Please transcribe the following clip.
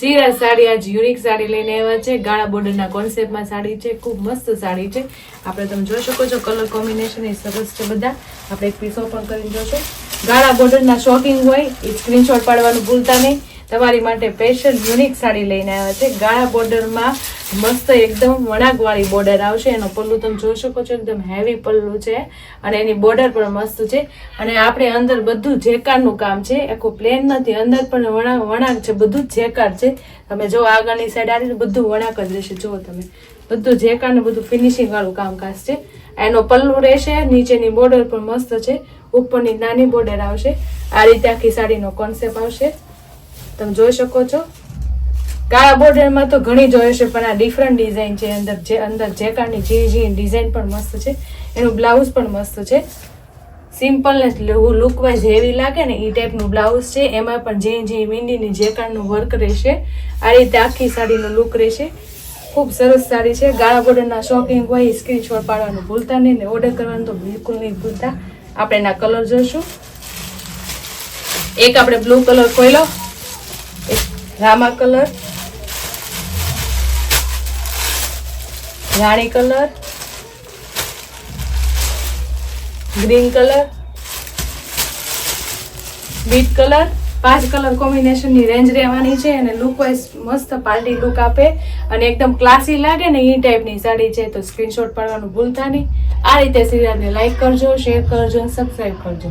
સિરાજ સાડી આજ યુનિક સાડી લઈને આવ્યા છે. ગાળા બોર્ડરના કોન્સેપ્ટમાં સાડી છે. ખૂબ મસ્ત સાડી છે. આપણે તમે જોઈ શકો છો કલર કોમ્બિનેશન એ સરસ છે બધા. આપણે એક પીસ ઓપન કરીને જોશો. ગાળા બોર્ડરના શોપિંગ હોય, એ સ્ક્રીનશોટ પાડવાનું ભૂલતા નહીં. તમારી માટે સ્પેશિયલ યુનિક સાડી લઈને આવ્યા છે. ગાળા બોર્ડરમાં મસ્ત એકદમ વણાકવાળી બોર્ડર આવશે. એનો પલ્લું તમે જોઈ શકો છો, એકદમ હેવી પલ્લું છે. અને એની બોર્ડર પણ મસ્ત છે. અને આપણે અંદર બધું જેકારનું કામ છે. આખું પ્લેન નથી. અંદર પણ વણા વણાક છે. બધું જ જેકાર છે. તમે જો આગળની સાઈડ આવી બધું વણાક જ રહેશે. જુઓ તમે. બધું જેકાર ને બધું ફિનિશિંગ વાળું કામકાજ છે. એનો પલ્લું રહેશે. નીચેની બોર્ડર પણ મસ્ત છે. ઉપરની નાની બોર્ડર આવશે. આ રીતે આખી સાડીનો કોન્સેપ્ટ આવશે. તમે જોઈ શકો છો. કાળા બોર્ડરમાં તો ઘણી જોઈ છે, પણ આ ડિફરન્ટ ડિઝાઇન છે. અંદર જે, અંદર જેકારની જે જે ડિઝાઇન પણ મસ્ત છે. એનું બ્લાઉઝ પણ મસ્ત છે. સિમ્પલ ને લુક વાઇઝ હેવી લાગે ને એ ટાઈપનું બ્લાઉઝ છે. એમાં પણ જે જે મીંડીની જેકારનું વર્ક રહેશે, આ રીતે આખી સાડીનો લુક રહેશે. ખૂબ સરસ સાડી છે. ગાળા બોર્ડરના શોકિંગ હોય સ્ક્રીનશોટ પાડવાનું ભૂલતા નહીં ને ઓર્ડર કરવાનું તો બિલકુલ નહીં ભૂલતા. આપણે એના કલર જોઈશું એક આપણે બ્લુ કલર ખોઈલો એક રામા કલર. રાણી colour. Green colour. Beet colour. પાંચ કલર કોમ્બિનેશનની રેન્જ રહેવાની છે અને લુક વાઇઝ મસ્ત પાર્ટી લુક આપે. અને એકદમ ક્લાસી લાગે ને એ ટાઈપની સાડી છે તો સ્ક્રીનશોટ પાડવાનું ભૂલતા નહીં. આ રીતે સિરિયલને લાઇક કરજો શેર કરજો અને સબસ્ક્રાઈબ કરજો.